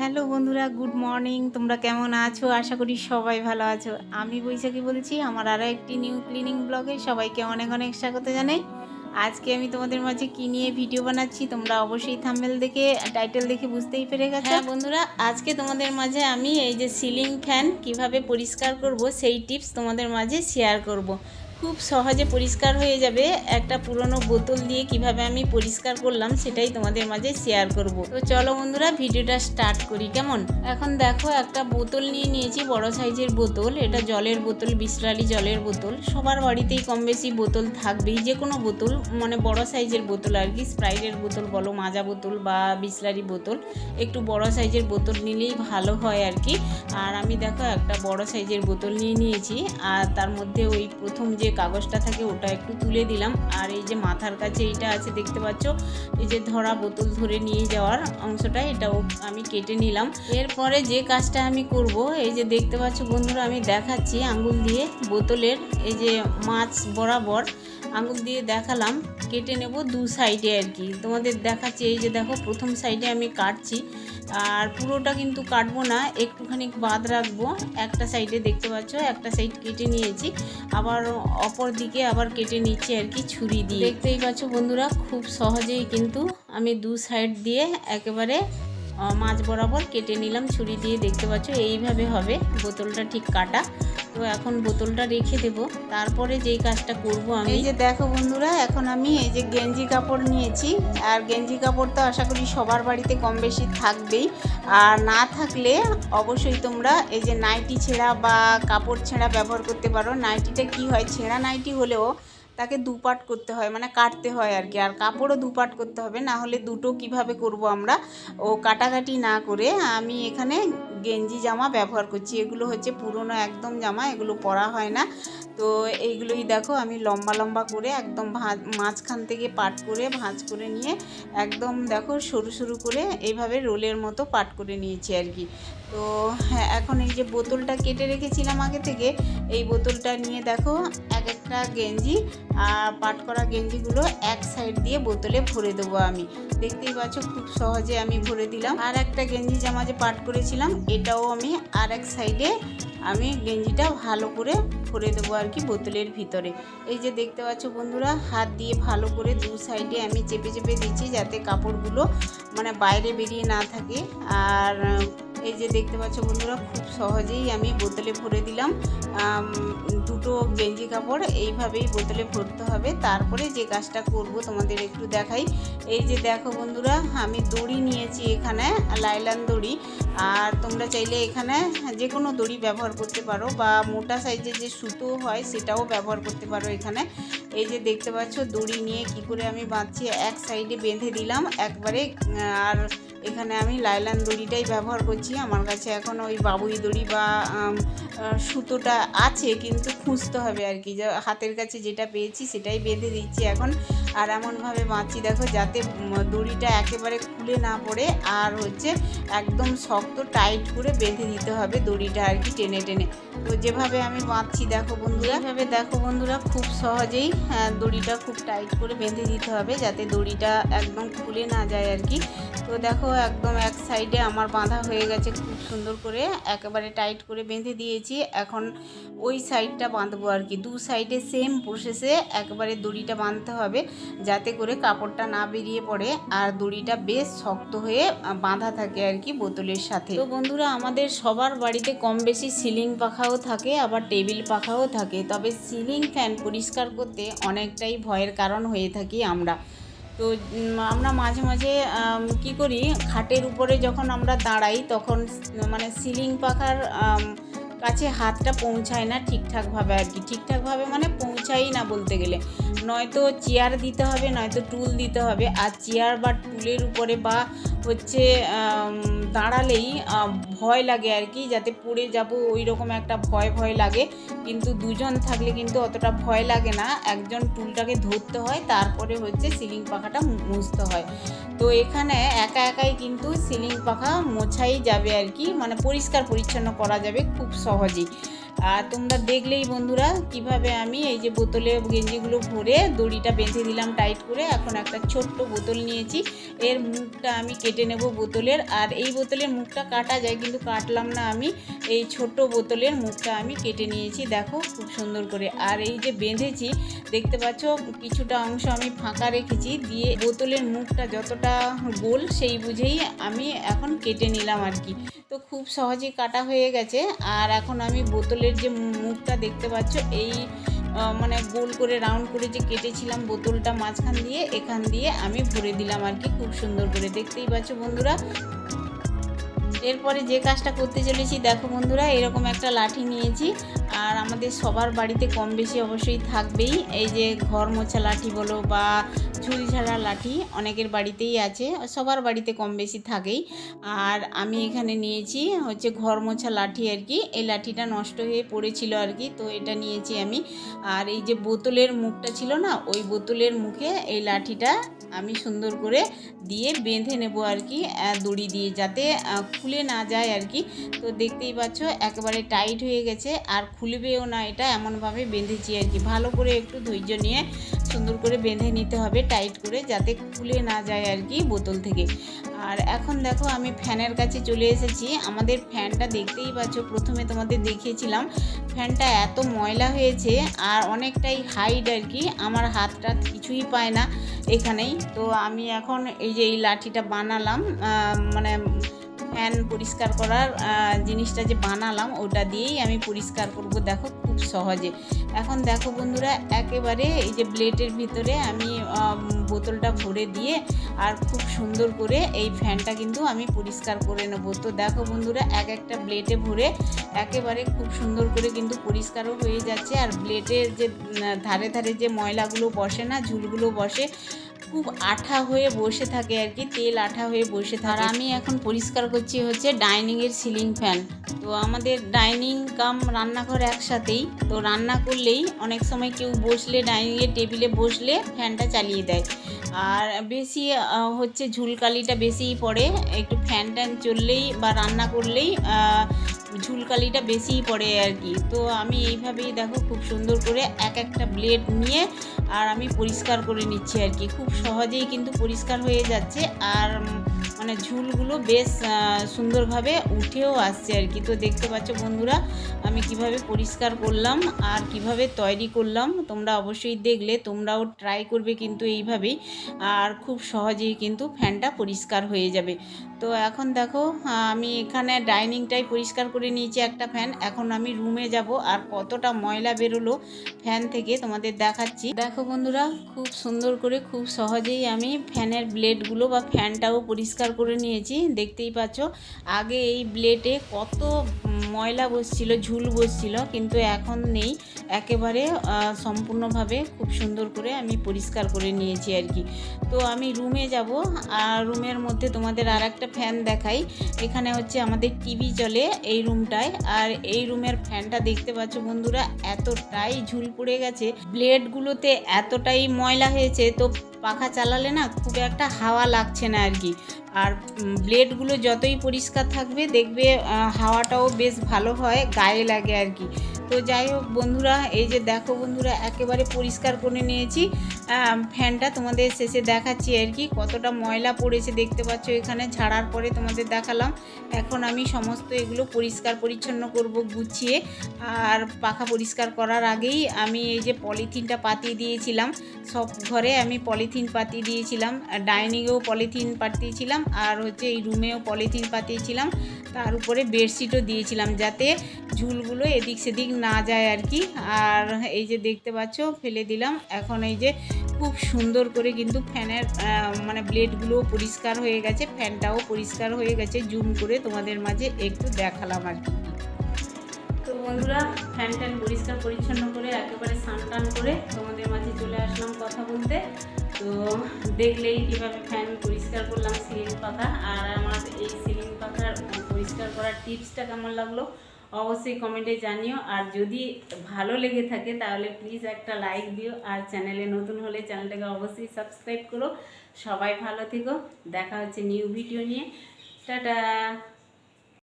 Hello বন্ধুরা, good morning. তোমরা কেমন আছো? আশা করি সবাই ভালো আছো। আমি বৈশাখী বলছি, আমার আরও একটি নিউ ক্লিনিং ব্লগে সবাইকে অনেক অনেক স্বাগত জানাই। আজকে আমি তোমাদের মাঝে কি নিয়ে ভিডিও বানাচ্ছি, তোমরা অবশ্যই থাম্বেল দেখে টাইটেল দেখে বুঝতেই পেরে গেছো। হ্যাঁ বন্ধুরা, আজকে তোমাদের মাঝে আমি এই যে সিলিং ফ্যান কীভাবে পরিষ্কার করব, সেই টিপস তোমাদের মাঝে শেয়ার করব। খুব সহজে পরিষ্কার হয়ে যাবে। একটা পুরনো বোতল দিয়ে কীভাবে আমি পরিষ্কার করলাম সেটাই তোমাদের মাঝে শেয়ার করব। তো চলো বন্ধুরা, ভিডিওটা স্টার্ট করি, কেমন? এখন দেখো, একটা বোতল নিয়ে নিয়েছি, বড় সাইজের বোতল। এটা জলের বোতল বিসলারি জলের বোতল। সবার বাড়িতেই কম বেশি বোতল থাকবেই যে কোনো বোতল মানে বড় সাইজের বোতল আর কি, স্প্রাইটের বোতল বলো, মাজা বোতল বা বিসলারি বোতল। একটু বড় সাইজের বোতল নিলেই ভালো হয় আর কি। আর আমি দেখো, একটা বড় সাইজের বোতল নিয়ে নিয়েছি। আর তার মধ্যে ওই প্রথম যে কাগজটা থাকে ওটা একটু তুলে দিলাম। আর এই যে মাথার কাছে এইটা আছে, দেখতে পাচ্ছ? এই যে ধরা বোতল ধরে নিয়ে যাওয়ার অংশটা, এটাও আমি কেটে নিলাম। এরপরে যে কাজটা আমি করব, এই যে দেখতে পাচ্ছ বন্ধুরা, আমি দেখাচ্ছি আঙ্গুল দিয়ে বোতলের, এই যে মাছ বরাবর। আঙুল দিয়ে দেখালাম, কেটে নেব দু সাইডে আর কি। তোমাদের দেখাচ্ছি, এই যে দেখো, প্রথম সাইডে আমি কাটছি। আর পুরোটা কিন্তু কাটবো না, একটুখানি বাদ রাখব। একটা সাইডে দেখতে পাচ্ছ, একটা সাইড কেটে নিয়েছি। আবার অপর দিকে আবার কেটে নিচ্ছি আর কি ছুরি দিয়ে। দেখতেই পাচ্ছ বন্ধুরা, খুব সহজেই কিন্তু আমি দু সাইড দিয়ে একেবারে মাছ বরাবর কেটে নিলাম, ছুরি দিয়ে দেখতে পাচ্ছ, এইভাবে হবে, বোতলটা ঠিক কাটা। তো এখন বোতলটা রেখে দেব, তারপরে যেই কাজটা করব আমি এই যে দেখো বন্ধুরা, এখন আমি এই যে গেঞ্জি কাপড় নিয়েছি, আর গেঞ্জি কাপড় তো আশা করি সবার বাড়িতে কম বেশি থাকবেই। আর না থাকলে অবশ্যই তোমরা এই যে নাইটি ছেঁড়া বা কাপড় ছেঁড়া ব্যবহার করতে পারো। নাইটিটা কি হয়, ছেঁড়া নাইটি হলেও তাকে দুপাট করতে হয় মানে কাটতে হয় আর কি। আর কাপড়ও দুপাট করতে হবে, না হলে দুটো কীভাবে করব আমরা? ও কাটাকাটি না করে আমি এখানে গেঞ্জি জামা ব্যবহার করছি। এগুলো হচ্ছে পুরনো একদম জামা, এগুলো পরা হয় না। তো এইগুলোই দেখো, আমি লম্বা লম্বা করে একদম ভাঁজ, মাঝখান থেকে পাট করে, ভাঁজ করে নিয়ে একদম দেখো সরু সরু করে এইভাবে রোলের মতো পাট করে নিয়েছি আর কি। তো হ্যাঁ এখন এই যে বোতলটা কেটে রেখেছিলাম আগে থেকে, এই বোতলটা নিয়ে দেখো, এক একটা গেঞ্জি আর পাট করা গেঞ্জিগুলো এক সাইড দিয়ে বোতলে ভরে দেবো আমি। দেখতেই পাচ্ছ, খুব সহজে আমি ভরে দিলাম। আর একটা গেঞ্জি জামা যে পাট করেছিলাম এটাও আমি আর এক সাইডে আমি গেঞ্জিটা ভালো করে ভরে দেবো আর কি বোতলের ভিতরে। এই যে দেখতে পাচ্ছ বন্ধুরা, হাত দিয়ে ভালো করে দু সাইডে আমি চেপে চেপে দিচ্ছি যাতে কাপড়গুলো মানে বাইরে বেরিয়ে না থাকে। আর এই যে দেখতে পাচ্ছ বন্ধুরা, খুব সহজেই আমি বোতলে ভরে দিলাম। দুটো গেঞ্জি কাপড়, এইভাবেই বোতলে ভরতে হবে। তারপরে যে কাজটা করব তোমাদের একটু দেখাই। এই যে দেখো বন্ধুরা, আমি দড়ি নিয়েছি এখানে, লাইলান দড়ি। আর তোমরা চাইলে এখানে যে কোনো দড়ি ব্যবহার করতে পারো বা মোটা সাইজের যে সুতো হয় সেটাও ব্যবহার করতে পারো এখানে। এই যে দেখতে পাচ্ছ, দড়ি নিয়ে কি করে আমি বাঁধছি, এক সাইডে বেঁধে দিলাম। একবারে, আর এখানে আমি লাইলান দড়িটাই ব্যবহার করছি। আমার কাছে এখন ওই বাবুই দড়ি বা সুতোটা আছে কিন্তু খুঁজতে হবে আর কি। হাতের কাছে যেটা পেয়েছি সেটাই বেঁধে দিচ্ছি এখন। আর এমনভাবে বাঁধছি দেখো যাতে দড়িটা একেবারে খুলে না পড়ে। আর হচ্ছে একদম শক্ত টাইট করে বেঁধে দিতে হবে দড়িটা আর কি টেনে টেনে। তো যেভাবে আমি বাঁধছি দেখো বন্ধুরা। এভাবে দেখো বন্ধুরা খুব সহজেই হ্যাঁ, দড়িটা খুব টাইট করে বেঁধে দিতে হবে যাতে দড়িটা একদম খুলে না যায় আর কি। তো দেখো একদম এক সাইডে আমার বাঁধা হয়ে গেছে খুব সুন্দর করে। একেবারে টাইট করে বেঁধে দিয়েছি। এখন ওই সাইডটা বাঁধবো আর কি। দু সাইডে সেম প্রসেসে একবারে দড়িটা বাঁধতে হবে যাতে করে কাপড়টা না বেরিয়ে পড়ে আর দড়িটা বেশ শক্ত হয়ে বাঁধা থাকে আর কি বোতলের সাথে। তো বন্ধুরা, আমাদের সবার বাড়িতে কম বেশি সিলিং পাখাও থাকে, আবার টেবিল পাখাও থাকে। তবে সিলিং ফ্যান পরিষ্কার করতে অনেকটাই ভয়ের কারণ হয়ে থাকি আমরা। তো আমরা মাঝে মাঝে কি করি, খাটের উপরে যখন আমরা দাঁড়াই, তখন মানে সিলিং পাখার কাছে হাতটা পৌঁছায় না ঠিকঠাকভাবে আর কি। ঠিকঠাকভাবে মানে পৌঁছাই না বলতে গেলে। নয়তো চেয়ার দিতে হবে, নয়তো টুল দিতে হবে। আর চেয়ার বা টুলের উপরে বা হচ্ছে দাঁড়ালেই ভয় লাগে আর কি। যাতে পড়ে যাব ওই রকম একটা ভয় ভয় লাগে। কিন্তু দুজন থাকলে কিন্তু অতটা ভয় লাগে না। একজন টুলটাকে ধরতে হয়, তারপরে হচ্ছে সিলিং পাখাটা মুছতে হয়। তো এখানে একা একাই কিন্তু সিলিং পাখা মোছাই যাবে আর কি। মানে পরিষ্কার পরিচ্ছন্ন করা যাবে খুব সহজেই আর তোমরা দেখলেই বন্ধুরা, কীভাবে আমি এই যে বোতলে গেঞ্জিগুলো ভরে দড়িটা বেঁধে দিলাম টাইট করে, এখন একটা ছোট্ট বোতল নিয়েছি। এর মুখটা আমি কেটে নেব বোতলের, আর এই বোতলের মুখটা কাটা যায়, কিন্তু কাটলাম না আমি। এই ছোট্ট বোতলের মুখটা আমি কেটে নিয়েছি, দেখো খুব সুন্দর করে। আর এই যে বেঁধেছি, দেখতে পাচ্ছ কিছুটা অংশ আমি ফাঁকা রেখেছি, দিয়ে বোতলের মুখটা যতটা গোল সেই বুঝেই আমি এখন কেটে নিলাম আর কি। তো খুব সহজেই কাটা হয়ে গেছে, আর এখন আমি বোতলের যে মুখটা দেখতে পাচ্ছ, এই মানে গোল করে, রাউন্ড করে যে কেটেছিলাম বোতলটা মাঝখান দিয়ে, এখান দিয়ে আমি ভরে দিলাম আর কি, খুব সুন্দর করে। দেখতেই পাচ্ছ বন্ধুরা? এরপরে যে কাজটা করতে চলেছি, দেখো বন্ধুরা, এরকম একটা লাঠি নিয়েছি। আর আমাদের সবার বাড়িতে কম বেশি অবশ্যই থাকবেই। এই যে ঘর মোছা লাঠি বলো বা ঝুল ঝাড়া লাঠি অনেকের বাড়িতেই আছে, সবার বাড়িতে কম বেশি থাকেই। আর আমি এখানে নিয়েছি হচ্ছে ঘর মোছা লাঠি আর কি। এই লাঠিটা নষ্ট হয়ে পড়েছিল আর কি, তো এটা নিয়েছি আমি। আর এই যে বোতলের মুখটা ছিল না, ওই বোতলের মুখে এই লাঠিটা আমি সুন্দর করে দিয়ে বেঁধে নেব আর কি দড়ি দিয়ে যাতে খুলে না যায় আর কি। তো দেখতেই পাচ্ছ, একেবারে টাইট হয়ে গেছে। আর খুলবেও না, এটা এমনভাবে বেঁধেছি আর কি। ভালো করে একটু ধৈর্য নিয়ে সুন্দর করে বেঁধে নিতে হবে, টাইট করে, যাতে খুলে না যায় আর কি বোতল থেকে। আর এখন দেখো আমি ফ্যানের কাছে চলে এসেছি। আমাদের ফ্যানটা দেখতেই পাচ্ছ, প্রথমে তোমাদের দেখিয়েছিলাম। ফ্যানটা এত ময়লা হয়েছে আর অনেকটাই হাইট আর কি, আমার হাতটা কিছুই পায় না এখানেই। তো আমি এখন এই যে এই লাঠিটা বানালাম মানে ফ্যান পরিষ্কার করার জিনিসটা যে বানালাম, ওটা দিয়েই আমি পরিষ্কার করব। দেখো খুব সহজে। এখন দেখো বন্ধুরা, একেবারে এই যে ব্লেডের ভিতরে আমি বোতলটা ভরে দিয়ে আর খুব সুন্দর করে এই ফ্যানটা কিন্তু আমি পরিষ্কার করে নেব। তো দেখো বন্ধুরা, এক একটা ব্লেডে ভরে একেবারে খুব সুন্দর করে কিন্তু পরিষ্কারও হয়ে যাচ্ছে। আর ব্লেডের যে ধারে ধারে যে ময়লাগুলো বসে না, ঝুলগুলো বসে খুব আঠা হয়ে বসে থাকে আর কি, তেল আঠা হয়ে বসে থাকে। আমি এখন পরিষ্কার করছি হচ্ছে ডাইনিংয়ের সিলিং ফ্যান তো আমাদের ডাইনিং কাম রান্নাঘর একসাথেই। তো রান্না করলেই অনেক সময় কেউ বসলে ডাইনিংয়ের টেবিলে বসলে ফ্যানটা চালিয়ে দেয়। আর বেশি হচ্ছে ঝুলকালিটা বেশিই পড়ে। একটু ফ্যান ট্যান চললেই বা রান্না করলেই ঝুলকালিটা বেশিই পড়ে আর কি। তো আমি এইভাবেই দেখো খুব সুন্দর করে এক একটা ব্লেড নিয়ে আর আমি পরিষ্কার করে নিচ্ছি আর কি। খুব সহজেই কিন্তু পরিষ্কার হয়ে যাচ্ছে। আর মানে ঝুলগুলো বেশ সুন্দরভাবে উঠেও আসছে আর কি। তো দেখতে পাচ্ছ বন্ধুরা, আমি কীভাবে পরিষ্কার করলাম আর কীভাবে তৈরি করলাম, তোমরা অবশ্যই দেখলে, তোমরাও ট্রাই করবে কিন্তু এইভাবেই। আর খুব সহজেই কিন্তু ফ্যানটা পরিষ্কার হয়ে যাবে। তো এখন দেখো, আমি এখানে ডাইনিংটাই পরিষ্কার করে নিয়েছি একটা ফ্যান এখন আমি রুমে যাব আর কতটা ময়লা বেরোলো ফ্যান থেকে তোমাদের দেখাচ্ছি। দেখো বন্ধুরা, খুব সুন্দর করে, খুব সহজেই আমি ফ্যানের ব্লেডগুলো বা ফ্যানটাও পরিষ্কার করে নিয়েছি, দেখতেই পাচ্ছ। আগে এই ব্লেডে কত ময়লা বসছিল, ঝুল বসছিল, কিন্তু এখন নেই। একেবারে সম্পূর্ণভাবে খুব সুন্দর করে আমি পরিষ্কার করে নিয়েছি আর কি। তো আমি রুমে যাব, আর রুমের মধ্যে তোমাদের আর একটা ফ্যান দেখাই। এখানে হচ্ছে আমাদের টিভি চলে এই রুমটায় আর এই রুমের ফ্যানটা দেখতে পাচ্ছ বন্ধুরা, এতটাই ঝুল পড়ে গেছে। ব্লেডগুলোতে এতটাই ময়লা হয়েছে, তো পাখা চালালে না খুব একটা হাওয়া লাগছে না আর কি। আর ব্লেডগুলো যতই পরিষ্কার থাকবে, দেখবে হাওয়াটাও বেশ ভালো হয়, গায়ে লাগে আর কি। তো যাই হোক বন্ধুরা, এই যে দেখো বন্ধুরা, একেবারে পরিষ্কার করে নিয়েছি। ফ্যানটা তোমাদের শেষে দেখাচ্ছি আর কি। কতটা ময়লা পড়েছে দেখতে পাচ্ছ এখানে। ঝাড়ার পরে তোমাদের দেখালাম। এখন আমি সমস্ত এগুলো পরিষ্কার পরিচ্ছন্ন করব গুছিয়ে। আর পাখা পরিষ্কার করার আগেই আমি এই যে পলিথিনটা পাতিয়ে দিয়েছিলাম, সব ঘরে আমি পলিথিন পাতিয়ে দিয়েছিলাম। ডাইনিংয়েও পলিথিন পাতিয়েছিলাম। আর হচ্ছে এই রুমেও পলিথিন পাতিয়েছিলাম। তার উপরে বেডশিটও দিয়েছিলাম যাতে ঝুলগুলো এদিক সেদিক না যায় আর কি। আর এই যে দেখতে পাচ্ছ, ফেলে দিলাম। এখন এই যে খুব সুন্দর করে কিন্তু ফ্যানের মানে ব্লেডগুলোও পরিষ্কার হয়ে গেছে, ফ্যানটাও পরিষ্কার হয়ে গেছে। জুম করে তোমাদের মাঝে একটু দেখালাম আর কি। তো বন্ধুরা, ফ্যান ট্যান পরিষ্কার পরিচ্ছন্ন করে, একেবারে স্নান টান করে তোমাদের মাঝে চলে আসলাম কথা বলতে। তো দেখলেই কীভাবে ফ্যান পরিষ্কার করলাম, সিলিং পাখা। আর আমার এই পাখার পরিষ্কার করার টিপসটা কেমন লাগল অবশ্যই কমেন্টে জানিও। আর যদি ভালো লেগে থাকে তাহলে প্লিজ একটা লাইক দিও। আর চ্যানেলে নতুন হলে চ্যানেলটাকে অবশ্যই সাবস্ক্রাইব করো। সবাই ভালো থেকো। দেখা হচ্ছে নিউ ভিডিও নিয়ে। টাটা!